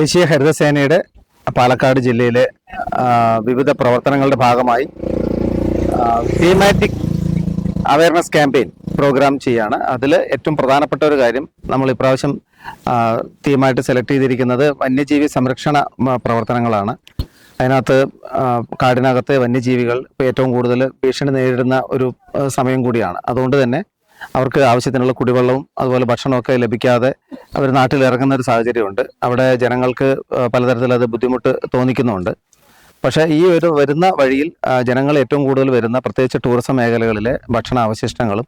ദേശീയ ഹരിതസേനയുടെ പാലക്കാട് ജില്ലയിലെ വിവിധ പ്രവർത്തനങ്ങളുടെ ഭാഗമായി തീമാറ്റിക് അവയർനെസ് ക്യാമ്പയിൻ പ്രോഗ്രാം ചെയ്യാണ്. അതിൽ ഏറ്റവും പ്രധാനപ്പെട്ട ഒരു കാര്യം നമ്മൾ ഇപ്രാവശ്യം തീമായിട്ട് സെലക്ട് ചെയ്തിരിക്കുന്നത് വന്യജീവി സംരക്ഷണ പ്രവർത്തനങ്ങളാണ്. അതിനകത്ത് കാടിനകത്തെ വന്യജീവികൾ ഏറ്റവും കൂടുതൽ ഭീഷണി നേരിടുന്ന ഒരു സമയം കൂടിയാണ്. അതുകൊണ്ട് തന്നെ അവർക്ക് ആവശ്യത്തിനുള്ള കുടിവെള്ളവും അതുപോലെ ഭക്ഷണമൊക്കെ ലഭിക്കാതെ അവർ നാട്ടിൽ ഇറങ്ങുന്ന ഒരു സാഹചര്യമുണ്ട്. അവിടെ ജനങ്ങൾക്ക് പലതരത്തിലത് ബുദ്ധിമുട്ട് തോന്നിക്കുന്നുണ്ട്. പക്ഷേ ഈ ഒരു വരുന്ന വഴിയിൽ ജനങ്ങൾ ഏറ്റവും കൂടുതൽ വരുന്ന പ്രത്യേകിച്ച് ടൂറിസം മേഖലകളിലെ ഭക്ഷണ അവശിഷ്ടങ്ങളും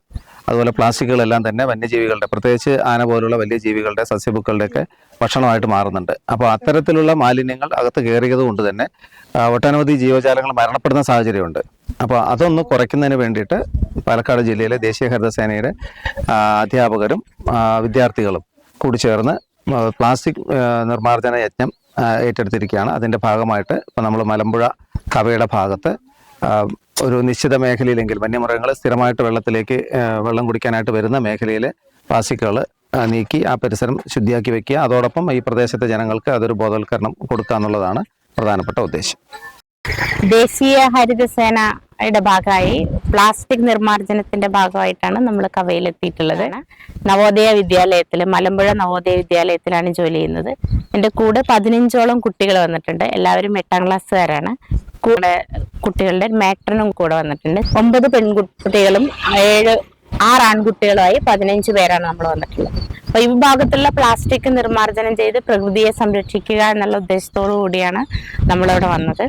അതുപോലെ പ്ലാസ്റ്റിക്കുകളെല്ലാം തന്നെ വന്യജീവികളുടെ പ്രത്യേകിച്ച് ആന പോലുള്ള വലിയ ജീവികളുടെ സസ്യബുക്കളുടെയൊക്കെ ഭക്ഷണമായിട്ട് മാറുന്നുണ്ട്. അപ്പോൾ അത്തരത്തിലുള്ള മാലിന്യങ്ങൾ അകത്ത് കയറിയത് കൊണ്ട് തന്നെ ഒട്ടനവധി ജീവജാലങ്ങൾ മരണപ്പെടുന്ന സാഹചര്യമുണ്ട്. അപ്പോൾ അതൊന്ന് കുറയ്ക്കുന്നതിന് വേണ്ടിയിട്ട് പാലക്കാട് ജില്ലയിലെ ദേശീയ ഹരിതസേനയുടെ അധ്യാപകരും വിദ്യാർത്ഥികളും കൂടി ചേർന്ന് പ്ലാസ്റ്റിക് നിർമ്മാർജന യജ്ഞം ഏറ്റെടുത്തിരിക്കുകയാണ്. അതിന്റെ ഭാഗമായിട്ട് ഇപ്പോൾ നമ്മൾ മലമ്പുഴ കവയുടെ ഭാഗത്ത് ഒരു നിശ്ചിത മേഖലയിലെങ്കിൽ വന്യമൃഗങ്ങൾ സ്ഥിരമായിട്ട് വെള്ളത്തിലേക്ക് വെള്ളം കുടിക്കാനായിട്ട് വരുന്ന മേഖലയിലെ പ്ലാസ്റ്റിക്കുകൾ നീക്കി ആ പരിസരം ശുദ്ധിയാക്കി വെക്കുക. അതോടൊപ്പം ഈ പ്രദേശത്തെ ജനങ്ങൾക്ക് അതൊരു ബോധവൽക്കരണം കൊടുക്കുക എന്നുള്ളതാണ് പ്രധാനപ്പെട്ട ഉദ്ദേശം. ദേശീയ ഹരിത സേനയുടെ ഭാഗമായി പ്ലാസ്റ്റിക് നിർമ്മാർജനത്തിന്റെ ഭാഗമായിട്ടാണ് നമ്മൾ കവയിലെത്തിയിട്ടുള്ളത്. നവോദയ വിദ്യാലയത്തിൽ മലമ്പുഴ നവോദയ വിദ്യാലയത്തിലാണ് ജോലി ചെയ്യുന്നത്. എന്റെ കൂടെ പതിനഞ്ചോളം കുട്ടികൾ വന്നിട്ടുണ്ട്. എല്ലാവരും എട്ടാം ക്ലാസ്സുകാരാണ്. കൂടെ കുട്ടികളുടെ മാട്രനും കൂടെ വന്നിട്ടുണ്ട്. ഒമ്പത് പെൺകുട്ടികളും ഏഴ് ആറ് ആൺകുട്ടികളുമായി പതിനഞ്ച് പേരാണ് നമ്മൾ വന്നിട്ടുള്ളത്. അപ്പൊ ഈ വിഭാഗത്തിലുള്ള പ്ലാസ്റ്റിക് നിർമ്മാർജനം ചെയ്ത് പ്രകൃതിയെ സംരക്ഷിക്കുക എന്നുള്ള ഉദ്ദേശത്തോടു കൂടിയാണ് നമ്മളിവിടെ വന്നത്.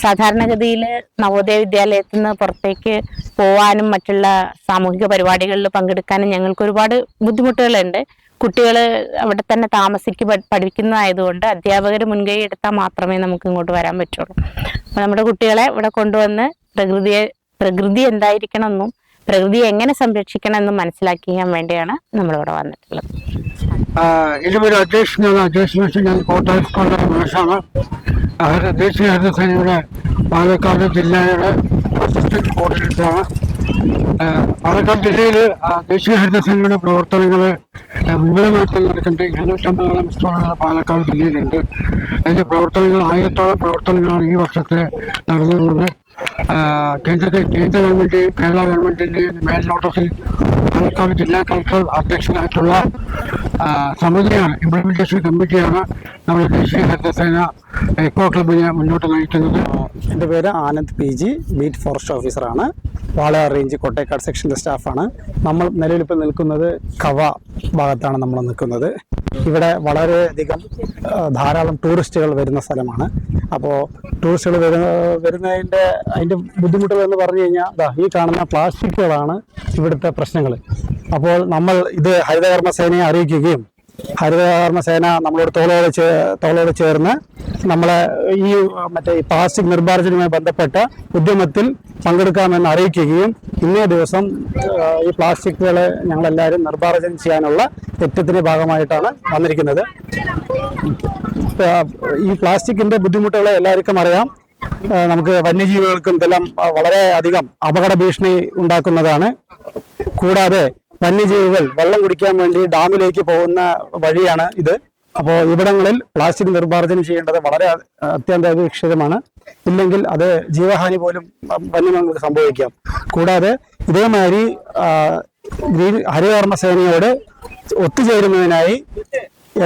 സാധാരണഗതിയിൽ നവോദയ വിദ്യാലയത്തിൽ നിന്ന് പുറത്തേക്ക് പോവാനും മറ്റുള്ള സാമൂഹിക പരിപാടികളിൽ പങ്കെടുക്കാനും ഞങ്ങൾക്ക് ഒരുപാട് ബുദ്ധിമുട്ടുകളുണ്ട്. കുട്ടികൾ അവിടെ തന്നെ താമസിക്ക് പഠി- പഠിക്കുന്നതായതുകൊണ്ട് അധ്യാപകർ മുൻകൈ എടുത്താൽ മാത്രമേ നമുക്ക് ഇങ്ങോട്ട് വരാൻ പറ്റുള്ളൂ. അപ്പൊ നമ്മുടെ കുട്ടികളെ ഇവിടെ കൊണ്ടുവന്ന് പ്രകൃതിയെ പ്രകൃതി എന്തായിരിക്കണമെന്നും പ്രകൃതിയെ എങ്ങനെ സംരക്ഷിക്കണം എന്ന് മനസ്സിലാക്കിയാൻ വേണ്ടിയാണ് നമ്മളിവിടെ വന്നിട്ടുള്ളത്. ഇതുവരെ അധ്യക്ഷനാണ് അധ്യക്ഷൻ വെച്ച് ഞാൻ കോട്ടയം സ്കൂളിലെ ഹരിത ദേശീയ ഹരിതസേനയുടെ പാലക്കാട് ജില്ലയുടെ അസിസ്റ്റന്റ് കോർഡിനേറ്ററാണ്. പാലക്കാട് ജില്ലയിൽ ദേശീയ ഹരിതസേനയുടെ പ്രവർത്തനങ്ങൾ വിപുലമായിട്ട് നടക്കുന്നുണ്ട്. ഇരുന്നൂറ്റമ്പതോളം സ്കൂളുകൾ പാലക്കാട് ജില്ലയിലുണ്ട്. അതിന്റെ പ്രവർത്തനങ്ങൾ ആയിരത്തോളം പ്രവർത്തനങ്ങളാണ് ഈ വർഷത്തെ നടന്നിട്ടുള്ളത് കേന്ദ്ര കേന്ദ്ര ഗവൺമെന്റെയും കേരള ഗവൺമെന്റിന്റെയും മേൽനോട്ടത്തിൽ പാലക്കാട് ജില്ലാ കളക്ടർ അധ്യക്ഷനായിട്ടുള്ള സമിതിയാണ് ഇംപ്ലിമെന്റേഷൻ കമ്മിറ്റിയാണ് നമ്മൾ ദേശീയ ഹരിതസേന എക്കോ ക്ലബിനെ മുന്നോട്ട് നയിക്കുന്നത്. എന്റെ പേര് Anand P G beat forest ഓഫീസറാണ് വാളയാർ റേഞ്ച് കോട്ടയക്കാട് സെക്ഷന്റെ സ്റ്റാഫാണ് നമ്മൾ നിലവിലിപ്പോൾ നിൽക്കുന്നത് കവ ഭാഗത്താണ് നമ്മൾ നിൽക്കുന്നത്. ഇവിടെ വളരെയധികം ധാരാളം ടൂറിസ്റ്റുകൾ വരുന്ന സ്ഥലമാണ്. അപ്പോൾ ടൂറിസ്റ്റുകൾ വരുന്ന വരുന്നതിന്റെ അതിന്റെ ബുദ്ധിമുട്ടുകൾ എന്ന് പറഞ്ഞു കഴിഞ്ഞാൽ ദാ ഈ കാണുന്ന പ്ലാസ്റ്റിക്കുകളാണ് ഇവിടുത്തെ പ്രശ്നങ്ങൾ. അപ്പോൾ നമ്മൾ ഇത് ഹരിതകർമ്മ സേനയെ അറിയിക്കുകയും ഹരിതകർമ്മ സേന നമ്മളോട് തോളോട് ചേ തോളോട് ചേർന്ന് നമ്മളെ ഈ മറ്റേ ഈ പ്ലാസ്റ്റിക് നിർമ്മാർജനവുമായി ബന്ധപ്പെട്ട ഉദ്യമത്തിൽ പങ്കെടുക്കാമെന്ന് അറിയിക്കുകയും ഇന്നേ ദിവസം ഈ പ്ലാസ്റ്റിക്കുകളെ ഞങ്ങളെല്ലാവരും നിർമ്മാർജനം ചെയ്യാനുള്ള യജ്ഞത്തിന്റെ ഭാഗമായിട്ടാണ് വന്നിരിക്കുന്നത്. ഈ പ്ലാസ്റ്റിക്കിന്റെ ബുദ്ധിമുട്ടുകളെ എല്ലാവർക്കും അറിയാം. നമുക്ക് വന്യജീവികൾക്കും ഇതെല്ലാം വളരെ അധികം അപകട ഭീഷണി ഉണ്ടാക്കുന്നതാണ്. കൂടാതെ വന്യജീവികൾ വെള്ളം കുടിക്കാൻ വേണ്ടി ഡാമിലേക്ക് പോകുന്ന വഴിയാണ് ഇത്. അപ്പോൾ ഇവിടങ്ങളിൽ പ്ലാസ്റ്റിക് നിർമ്മാർജനം ചെയ്യേണ്ടത് വളരെ അത്യന്താപേക്ഷിതമാണ്. ഇല്ലെങ്കിൽ അത് ജീവഹാനി പോലും വന്യമൃഗങ്ങൾക്ക് സംഭവിക്കാം. കൂടാതെ ഇതേമാതിരി ഗ്രീൻ ഹരികർമ്മ സേനയോട് ഒത്തുചേരുന്നതിനായി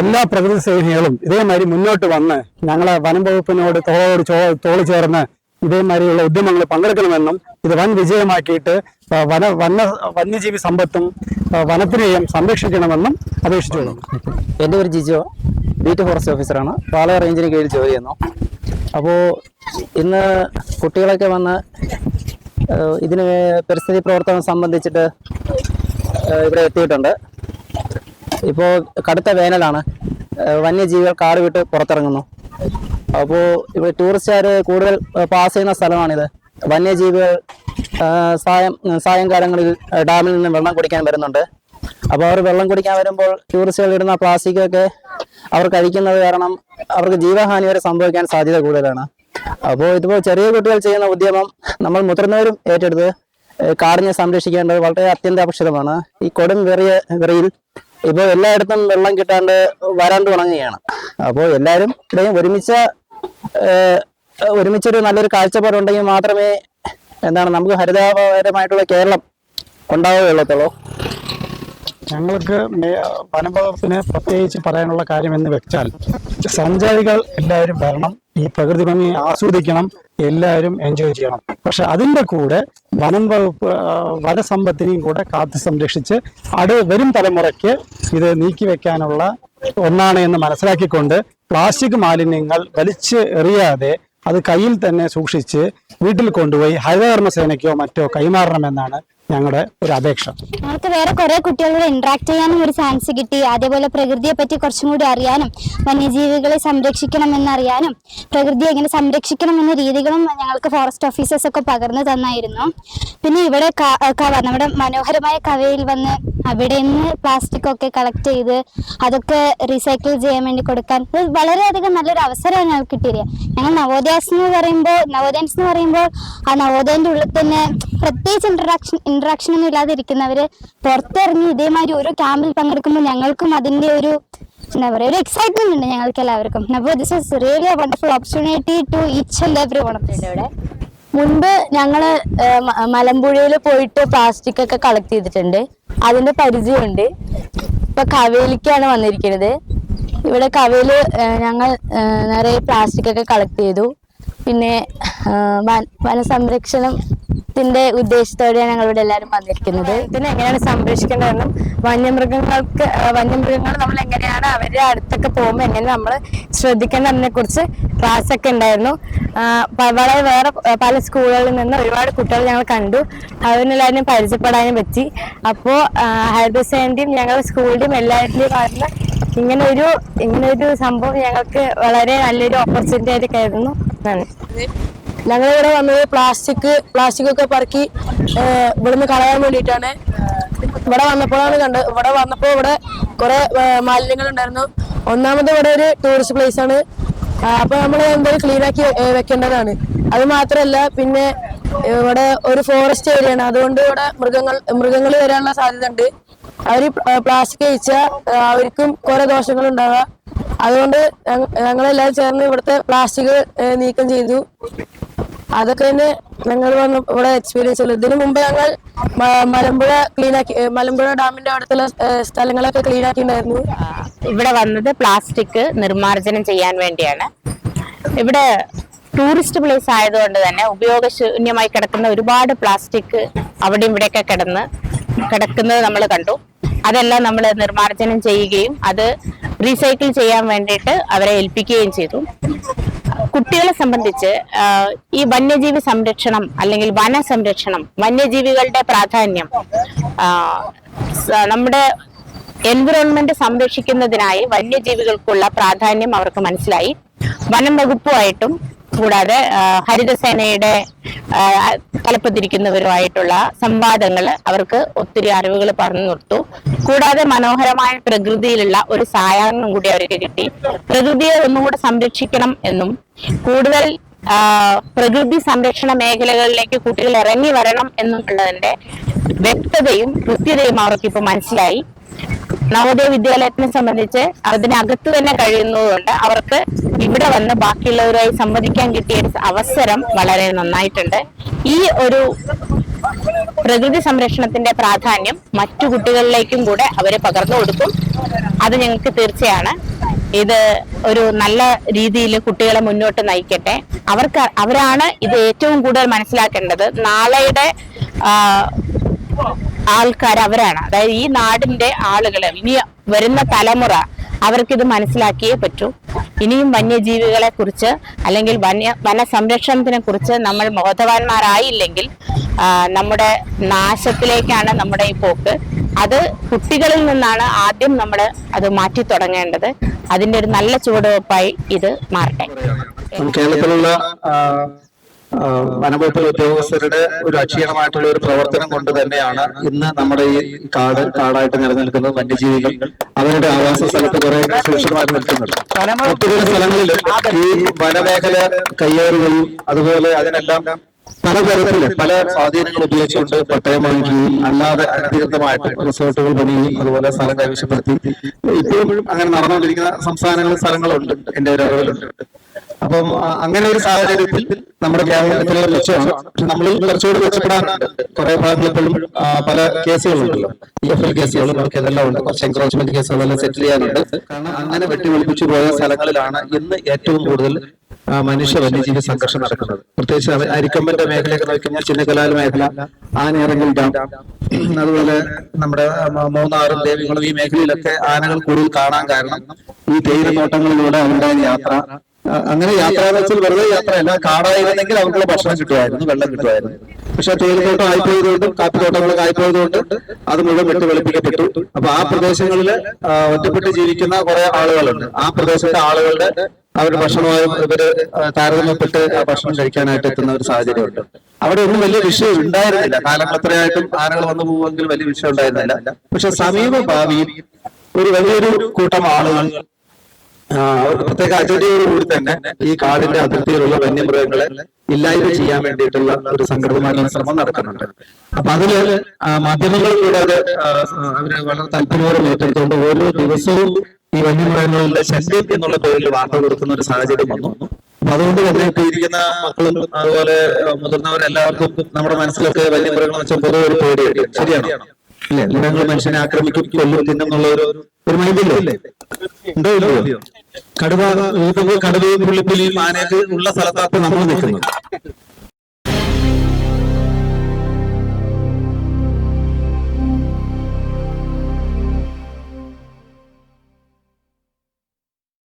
എല്ലാ പ്രകൃതി സേനകളും ഇതേമാതിരി മുന്നോട്ട് വന്ന് ഞങ്ങളെ വനം വകുപ്പിനോട് തോളോട് ചോ തോൾ ചേർന്ന് ഇതേമാതിരിയുള്ള ഉദ്യമങ്ങളിൽ പങ്കെടുക്കണമെന്നും ഇത് വൻ വിജയമാക്കിയിട്ട് വന വന വന്യജീവി സമ്പത്തും വനത്തിനെയും സംരക്ഷിക്കണമെന്നും അപേക്ഷിച്ചു എന്റെ പേര് ജിജോ. ബീറ്റ് ഫോറസ്റ്റ് ഓഫീസറാണ്. പാളയ റേഞ്ചിന് കീഴിൽ ജോലി ചെയ്യുന്നു. അപ്പോൾ ഇന്ന് കുട്ടികളൊക്കെ വന്ന് ഇതിന് പരിസ്ഥിതി പ്രവർത്തനം സംബന്ധിച്ചിട്ട് ഇവിടെ എത്തിയിട്ടുണ്ട്. ഇപ്പോൾ കടുത്ത വേനലാണ്. വന്യജീവികൾ കാട് വിട്ട് പുറത്തിറങ്ങുന്നു. അപ്പോൾ ഇവിടെ ടൂറിസ്റ്റുകാർ കൂടുതൽ പാസ് ചെയ്യുന്ന സ്ഥലമാണിത്. വന്യജീവികൾ സായം സായംകാലങ്ങളിൽ ഡാമിൽ നിന്ന് വെള്ളം കുടിക്കാൻ വരുന്നുണ്ട്. അപ്പോൾ അവർ വെള്ളം കുടിക്കാൻ വരുമ്പോൾ ടൂറിസ്റ്റുകൾ ഇടുന്ന പ്ലാസ്റ്റിക്കൊക്കെ അവർ കഴിക്കുന്നത് കാരണം അവർക്ക് ജീവഹാനി വരെ സംഭവിക്കാൻ സാധ്യത കൂടുതലാണ്. അപ്പോൾ ഇതിപ്പോൾ ചെറിയ കുട്ടികൾ ചെയ്യുന്ന ഉദ്യമം നമ്മൾ മുതിർന്നവരും ഏറ്റെടുത്ത് കാടിനെ സംരക്ഷിക്കേണ്ടത് വളരെ അത്യന്താപേക്ഷിതമാണ്. ഈ കൊടും വെറിയ വെറിയിൽ ഇപ്പോൾ എല്ലായിടത്തും വെള്ളം കിട്ടാണ്ട് വരാണ്ട് ഉണങ്ങുകയാണ്. അപ്പോൾ എല്ലാവരും ഇവിടെയും ഒരുമിച്ച ഒരുമിച്ചൊരു നല്ലൊരു കാഴ്ചപ്പാടുണ്ടെങ്കിൽ മാത്രമേ എന്താണ് നമുക്ക് ഹരിതാപകരമായിട്ടുള്ള കേരളം ഉണ്ടാവുകയുള്ളത്തുള്ളൂ. ഞങ്ങൾക്ക് വനംപകർപ്പിന് പ്രത്യേകിച്ച് പറയാനുള്ള കാര്യം എന്ന് വെച്ചാൽ സഞ്ചാരികൾ എല്ലാവരും വരണം ഈ പ്രകൃതി ഭംഗി ആസ്വദിക്കണം എല്ലാവരും എൻജോയ് ചെയ്യണം. പക്ഷെ അതിന്റെ കൂടെ വനം വകുപ്പ് വനസമ്പത്തിനെയും കൂടെ കാത്തു സംരക്ഷിച്ച് അടു വരും തലമുറയ്ക്ക് ഇത് നീക്കി വെക്കാനുള്ള ഒന്നാണ് എന്ന് മനസ്സിലാക്കിക്കൊണ്ട് പ്ലാസ്റ്റിക് മാലിന്യങ്ങൾ വലിച്ച് എറിയാതെ അത് കയ്യിൽ തന്നെ സൂക്ഷിച്ച് വീട്ടിൽ കൊണ്ടുപോയി ഹരിതകർമ്മ സേനയ്ക്കോ മറ്റോ കൈമാറണമെന്നാണ് ഞങ്ങളുടെ ഒരു അപേക്ഷ. നമുക്ക് വേറെ കുറെ കുട്ടികളോട് ഇന്ററാക്ട് ചെയ്യാനും ഒരു ചാൻസ് കിട്ടി. അതേപോലെ പ്രകൃതിയെ പറ്റി കുറച്ചും കൂടി അറിയാനും വന്യജീവികളെ സംരക്ഷിക്കണം എന്നറിയാനും പ്രകൃതി എങ്ങനെ സംരക്ഷിക്കണം എന്ന രീതികളും ഞങ്ങൾക്ക് ഫോറസ്റ്റ് ഓഫീസേഴ്സ് ഒക്കെ പകർന്നു തന്നായിരുന്നു. പിന്നെ ഇവിടെ കവ നമ്മുടെ മനോഹരമായ കവയിൽ വന്ന് അവിടെ നിന്ന് പ്ലാസ്റ്റിക് ഒക്കെ കളക്ട് ചെയ്ത് അതൊക്കെ റീസൈക്കിൾ ചെയ്യാൻ വേണ്ടി കൊടുക്കാൻ. വളരെയധികം നല്ലൊരു അവസരമാണ് ഞങ്ങൾക്ക് കിട്ടിയത്. ഞങ്ങൾ നവോദയാസ് എന്ന് പറയുമ്പോൾ നവോദയൻസ് എന്ന് പറയുമ്പോൾ ആ നവോദയന്റെ ഉള്ളിൽ തന്നെ പ്രത്യേകിച്ച് ഇന്ററാക്ഷൻ ഇന്ററാക്ഷൻ ഒന്നും ഇല്ലാതെ ഇരിക്കുന്നവര് പുറത്തിറങ്ങി ഇതേമാതിരി ഓരോ ക്യാമ്പിൽ പങ്കെടുക്കുമ്പോൾ ഞങ്ങൾക്കും അതിന്റെ ഒരു എന്താ പറയുക ഒരു എക്സൈറ്റ്മെന്റ് ഉണ്ട് ഞങ്ങൾക്ക് എല്ലാവർക്കും. അപ്പോൾ this is really a wonderful opportunity to each and every one of ഇവിടെ മുൻപ് ഞങ്ങൾ മലമ്പുഴയിൽ പോയിട്ട് പ്ലാസ്റ്റിക് ഒക്കെ കളക്ട് ചെയ്തിട്ടുണ്ട്. അതിന്റെ പരിചയമുണ്ട്. ഇപ്പൊ കവേലിക്കാണ് വന്നിരിക്കുന്നത്. ഇവിടെ കവയിൽ ഞങ്ങൾ നിറയെ പ്ലാസ്റ്റിക് ഒക്കെ കളക്ട് ചെയ്തു. പിന്നെ ഏഹ്, വന- ഉദ്ദേശത്തോടെയാണ് ഞങ്ങൾ ഇവിടെ എല്ലാവരും വന്നിരിക്കുന്നത്. ഇതിനെ എങ്ങനെയാണ് സംരക്ഷിക്കേണ്ടതെന്നും വന്യമൃഗങ്ങൾക്ക് വന്യമൃഗങ്ങൾ നമ്മൾ എങ്ങനെയാണ് അവരുടെ അടുത്തൊക്കെ പോകുമ്പോൾ എങ്ങനെ നമ്മൾ ശ്രദ്ധിക്കേണ്ടതിനെ കുറിച്ച് ക്ലാസ് ഒക്കെ ഉണ്ടായിരുന്നു വളരെ വേറെ പല സ്കൂളുകളിൽ നിന്ന് ഒരുപാട് കുട്ടികൾ ഞങ്ങൾ കണ്ടു. അതിനെല്ലാവരും പരിചയപ്പെടാനും പറ്റി. അപ്പോൾ ഹരിതസേനന്റെയും ഞങ്ങളുടെ സ്കൂളിന്റെയും എല്ലാവരുടെയും ആയിരുന്നു ഇങ്ങനെ ഒരു ഇങ്ങനെ ഒരു സംഭവം ഞങ്ങൾക്ക് വളരെ നല്ലൊരു ഓപ്പർച്യൂണിറ്റി ആയിട്ട് കരുതുന്നു. നന്ദി. ഞങ്ങളിവിടെ വന്നത് പ്ലാസ്റ്റിക് പ്ലാസ്റ്റിക് ഒക്കെ പറക്കി ഇവിടുന്ന് കളയാൻ വേണ്ടിയിട്ടാണ്. ഇവിടെ വന്നപ്പോഴാണ് കണ്ടത്. ഇവിടെ വന്നപ്പോൾ ഇവിടെ കുറെ മാലിന്യങ്ങൾ ഉണ്ടായിരുന്നു ഒന്നാമത് ഇവിടെ ഒരു ടൂറിസ്റ്റ് പ്ലേസ് ആണ്. അപ്പൊ നമ്മൾ എന്തായാലും ക്ലീൻ ആക്കി വെക്കേണ്ടതാണ്. അത് മാത്രമല്ല പിന്നെ ഇവിടെ ഒരു ഫോറസ്റ്റ് ഏരിയ ആണ്. അതുകൊണ്ട് ഇവിടെ മൃഗങ്ങൾ മൃഗങ്ങൾ വരാനുള്ള സാധ്യത ഉണ്ട് അവർ പ്ലാസ്റ്റിക് കഴിച്ചാൽ അവർക്കും കുറെ ദോഷങ്ങൾ ഉണ്ടാകാം അതുകൊണ്ട് ഞങ്ങ- ഞങ്ങളെല്ലാവരും ചേർന്ന് ഇവിടുത്തെ പ്ലാസ്റ്റിക് നീക്കം ചെയ്തു. അതൊക്കെ തന്നെ ഞങ്ങൾ വന്ന് ഇവിടെ എക്സ്പീരിയൻസ് ഉള്ളത് ഇതിനു മുമ്പ് ഞങ്ങൾ മലമ്പുഴ ക്ലീൻ ആക്കി മലമ്പുഴ ഡാമിന്റെ അടുത്തുള്ള സ്ഥലങ്ങളൊക്കെ ക്ലീൻ ആക്കിയിട്ടുണ്ടായിരുന്നു. ഇവിടെ വന്നത് പ്ലാസ്റ്റിക് നിർമ്മാർജനം ചെയ്യാൻ വേണ്ടിയാണ്. ഇവിടെ ടൂറിസ്റ്റ് പ്ലേസ് ആയതുകൊണ്ട് തന്നെ ഉപയോഗശൂന്യമായി കിടക്കുന്ന ഒരുപാട് പ്ലാസ്റ്റിക് അവിടെയും ഇവിടെയൊക്കെ കിടന്ന് കിടക്കുന്നത് നമ്മൾ കണ്ടു. അതെല്ലാം നമ്മൾ നിർമ്മാർജനം ചെയ്യുകയും അത് റീസൈക്കിൾ ചെയ്യാൻ വേണ്ടിയിട്ട് അവരെ ഏൽപ്പിക്കുകയും ചെയ്തു. കുട്ടികളെ സംബന്ധിച്ച് ഈ വന്യജീവി സംരക്ഷണം അല്ലെങ്കിൽ വന സംരക്ഷണം വന്യജീവികളുടെ പ്രാധാന്യം നമ്മുടെ എൻവിറോൺമെന്റ് സംരക്ഷിക്കുന്നതിനായി വന്യജീവികൾക്കുള്ള പ്രാധാന്യം അവർക്ക് മനസ്സിലായി. വനം വകുപ്പുമായിട്ടും കൂടാതെ ഹരിതസേനയുടെ തലപ്പത്തിരിക്കുന്നവരുമായിട്ടുള്ള സംവാദങ്ങൾ അവർക്ക് ഒത്തിരി അറിവുകൾ പറഞ്ഞു നിർത്തു കൂടാതെ മനോഹരമായ പ്രകൃതിയിലുള്ള ഒരു സായാഹ്നം കൂടി അവർക്ക് കിട്ടി. പ്രകൃതിയെ ഒന്നുകൂടെ സംരക്ഷിക്കണം എന്നും കൂടുതൽ പ്രകൃതി സംരക്ഷണ മേഖലകളിലേക്ക് കുട്ടികൾ ഇറങ്ങി വരണം എന്നുള്ളതിന്റെ വ്യക്തതയും കൃത്യതയും അവർക്ക് ഇപ്പൊ മനസ്സിലായി. നവോദയ വിദ്യാലയത്തിനെ സംബന്ധിച്ച് അതിനകത്ത് തന്നെ കഴിയുന്നതുകൊണ്ട് അവർക്ക് ഇവിടെ വന്ന് ബാക്കിയുള്ളവരുമായി സംവദിക്കാൻ കിട്ടിയ അവസരം വളരെ നന്നായിട്ടുണ്ട്. ഈ ഒരു പ്രകൃതി സംരക്ഷണത്തിന്റെ പ്രാധാന്യം മറ്റു കുട്ടികളിലേക്കും കൂടെ അവരെ പകർന്നു കൊടുക്കും. അത് ഞങ്ങൾക്ക് തീർച്ചയാണ്. ഇത് ഒരു നല്ല രീതിയിൽ കുട്ടികളെ മുന്നോട്ട് നയിക്കട്ടെ. അവർക്ക് അവരാണ് ഇത് ഏറ്റവും കൂടുതൽ മനസ്സിലാക്കേണ്ടത്. നാളെയുടെ ആൾക്കാർ അവരാണ് അതായത് ഈ നാടിന്റെ ആളുകൾ ഇനി വരുന്ന തലമുറ അവർക്കിത് മനസ്സിലാക്കിയേ പറ്റൂ. ഇനിയും വന്യജീവികളെ കുറിച്ച് അല്ലെങ്കിൽ വന്യ വന സംരക്ഷണത്തിനെ കുറിച്ച് നമ്മൾ ബോധവാന്മാരായില്ലെങ്കിൽ നമ്മുടെ നാശത്തിലേക്കാണ് നമ്മുടെ ഈ പോക്ക്. അത് കുട്ടികളിൽ നിന്നാണ് ആദ്യം നമ്മൾ അത് മാറ്റി തുടങ്ങേണ്ടത്. അതിന്റെ ഒരു നല്ല ചുവടുവെപ്പായി ഇത് മാറട്ടെ. കേരളത്തിലുള്ള വനംവകുപ്പ് ഉദ്യോഗസ്ഥരുടെ ഒരു അക്ഷീണമായിട്ടുള്ള ഒരു പ്രവർത്തനം കൊണ്ട് തന്നെയാണ് ഇന്ന് നമ്മുടെ ഈ കാട് കാടായിട്ട് നിലനിൽക്കുന്നത് വന്യജീവികൾ. അവരുടെ ആവാസ സ്ഥലത്ത് കുറെ സുരക്ഷിതമായിട്ട് നിൽക്കുന്നുണ്ട്. ഒത്തിരി സ്ഥലങ്ങളിൽ ഈ വനമേഖല കയ്യേറുകയും അതുപോലെ അതിനെല്ലാം പലതരത്തിൽ പല സ്വാധീനങ്ങൾ ഉപയോഗിച്ചുകൊണ്ട് പട്ടയം വാങ്ങിക്കുകയും അല്ലാതെ അനധികൃതമായിട്ട് റിസോർട്ടുകൾ പണിയുകയും അതുപോലെ സ്ഥലം കൈവശപ്പെടുത്തി. ഇപ്പോഴും അങ്ങനെ നടന്നുകൊണ്ടിരിക്കുന്ന സംസ്ഥാനങ്ങളും സ്ഥലങ്ങളുണ്ട്. എന്റെ ഒരു അറിവിലുണ്ട്. അപ്പം അങ്ങനെ ഒരു സാഹചര്യത്തിൽ നമ്മുടെ കേരളത്തിലെ മെച്ചമാണ് പക്ഷെ നമ്മൾ കുറച്ചുകൂടി മെച്ചപ്പെടാനുണ്ട് കുറെ ഭാഗങ്ങളിപ്പോഴും പല കേസുകളുണ്ടല്ലോ. ഇ എഫ് എൽ കേസുകളും ഉണ്ട്. കുറച്ച് എൻക്രോച്ച്മെന്റ് കേസുകളെല്ലാം സെറ്റിൽ ചെയ്യാനുണ്ട്. കാരണം അങ്ങനെ വെട്ടിവെളിപ്പിച്ചു പോയ സ്ഥലങ്ങളിലാണ് ഇന്ന് ഏറ്റവും കൂടുതൽ മനുഷ്യ വന്യജീവി സംഘർഷം നടക്കുന്നത്. പ്രത്യേകിച്ച് അരിക്കമ്പന്റെ മേഖലയൊക്കെ നോക്കിക്കഴിഞ്ഞാൽ ചിന്നക്കലാൽ മേഖല ആനയിറങ്ങൽ ഡാം അതുപോലെ നമ്മുടെ മൂന്നാറും ദേവികളും ഈ മേഖലയിലൊക്കെ ആനകൾ കൂടുതൽ കാണാൻ കാരണം ഈ തേയിലത്തോട്ടങ്ങളിലൂടെ അവരുടെ യാത്ര അങ്ങനെ യാത്ര വെച്ചാൽ വെറുതെ യാത്രയല്ല കാടായിരുന്നെങ്കിൽ അവർക്കുള്ള ഭക്ഷണം കിട്ടുമായിരുന്നു വെള്ളം കിട്ടുമായിരുന്നു. പക്ഷെ തേയിലത്തോട്ടം ആയിപ്പോയതുകൊണ്ടും കാപ്പിത്തോട്ടങ്ങളൊക്കെ ആയിപ്പോയതുകൊണ്ട് അത് മുഴുവൻ വെട്ടി വെളുപ്പിക്കപ്പെട്ടു. അപ്പൊ ആ പ്രദേശങ്ങളിൽ ഒറ്റപ്പെട്ട് ജീവിക്കുന്ന കുറെ ആളുകളുണ്ട്. ആ പ്രദേശത്തെ ആളുകളുടെ അവരുടെ ഭക്ഷണമായി ഇവർ താരതമ്യപ്പെട്ട് ഭക്ഷണം കഴിക്കാനായിട്ട് എത്തുന്ന ഒരു സാഹചര്യമുണ്ട്. അവിടെ ഒന്നും വലിയ വിഷയം ഉണ്ടായിരുന്നില്ല. കാലം എത്രയായിട്ടും ആനകൾ വന്നു പോകുമെങ്കിൽ വലിയ വിഷയം ഉണ്ടായിരുന്നില്ല. പക്ഷെ സമീപ ഭാവിയിൽ ഒരു വലിയൊരു കൂട്ടം ആളുകൾ അവർക്ക് പ്രത്യേക അജണ്ടയോടുകൂടി തന്നെ ഈ കാടിന്റെ അതിർത്തിയിലുള്ള വന്യമൃഗങ്ങളെ ഇല്ലായ്മ ചെയ്യാൻ വേണ്ടിയിട്ടുള്ള ഒരു സംഘടിതമായിട്ടുള്ള ശ്രമം നടക്കുന്നുണ്ട് അപ്പൊ അതിൽ ആ, മാധ്യമങ്ങൾ കൂടെ അത് അവർ വളരെ താല്പര്യപൂർവം ഏറ്റെടുത്തുകൊണ്ട് ഓരോ ദിവസവും ഈ വന്യമൃഗങ്ങളുടെ ശല്യം എന്നുള്ള പേരിൽ വാർത്ത കൊടുക്കുന്ന ഒരു സാഹചര്യം വന്നു. അപ്പൊ അതുകൊണ്ട് തന്നെ ഇരിക്കുന്ന മക്കളും അതുപോലെ മുതിർന്നവരെല്ലാവർക്കും നമ്മുടെ മനസ്സിലൊക്കെ വന്യമൃഗങ്ങൾ വെച്ചാൽ പൊതുവെ ഒരു പേടിയുണ്ട്. ശരിയാണോ? ഇല്ലേ? മൃഗങ്ങൾ മനുഷ്യനെ ആക്രമിക്കും കൊല്ലും തിന്നുന്നുള്ള ഒരു ഒരു മൈൻഡില്ലേ ഉണ്ടോ ഇല്ലയോ? കടുവ കടുവയും പുള്ളിപ്പുലിയും ആനയൊക്കെ ഉള്ള സ്ഥലത്താണ് നമ്മൾ നിൽക്കുന്നത്.